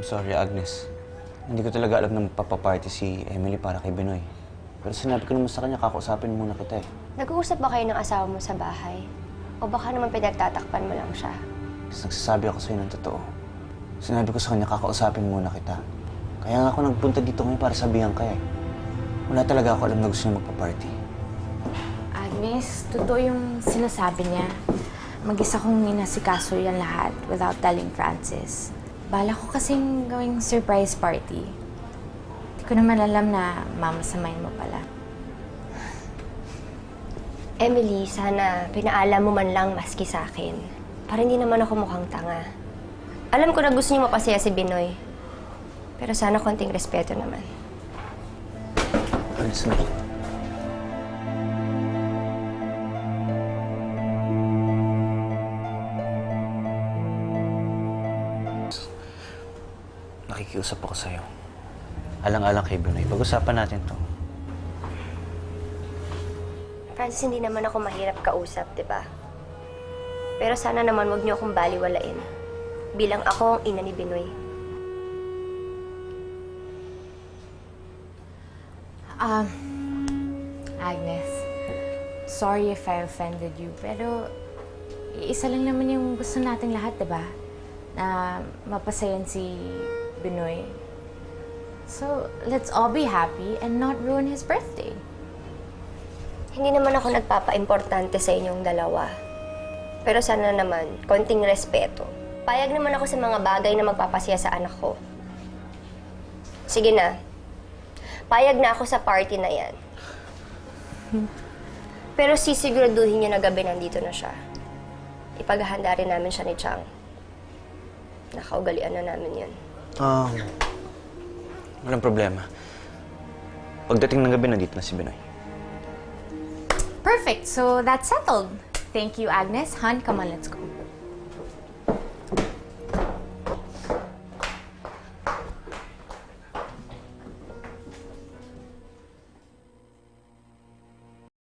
I'm sorry, Agnes. Hindi ko talaga alam na magpapaparty si Emily para kay Benoy. Pero sinabi ko naman sa kanya, kakausapin muna kita eh. Nag-uusap ba kayo ng asawa mo sa bahay? O baka naman pinagtatakpan mo lang siya? Tapos nagsasabi ako sa'yo ng totoo. Sinabi ko sa kanya, kakausapin muna kita. Kaya nga ako nagpunta dito ngayon para sabihan ka eh. Wala talaga ako alam na gusto niya magpa-party. Agnes, totoo yung sinasabi niya. Mag-isa kong inasikaso yan lahat without telling Francis. Bala ko kasing gawing surprise party. Hindi ko naman alam na mamasamayin mo pala. Emily, sana pinaalam mo man lang maski sa akin. Para hindi naman ako mukhang tanga. Alam ko na gusto niyo mapasaya si Binoy. Pero sana konting respeto naman. Alis na. Nakikiusap ako sa'yo. Alang-alang kay Binoy. Pag-usapan natin to. Francis, hindi naman ako mahirap kausap, di ba? Pero sana naman wag niyo akong baliwalain. Bilang ako ang ina ni Binoy. Um, Agnes, sorry if I offended you, pero isa lang naman yung gusto nating lahat, di ba? Na mapasayan si Binoy. So, let's all be happy and not ruin his birthday. Hindi naman ako nagpapa-importante sa inyong dalawa. Pero sana naman, konting respeto. Payag naman ako sa mga bagay na magpapasaya sa anak ko. Sige na. Payag na ako sa party na yan. Pero sisiguraduhin niyo na gabi nandito na siya. Ipaghahanda rin namin siya ni Chang. Nakaugalian na namin yun. Um, walang problema. Pagdating ng gabi, nandito na si Binoy. Perfect. So that's settled. Thank you, Agnes. Han, come on, let's go.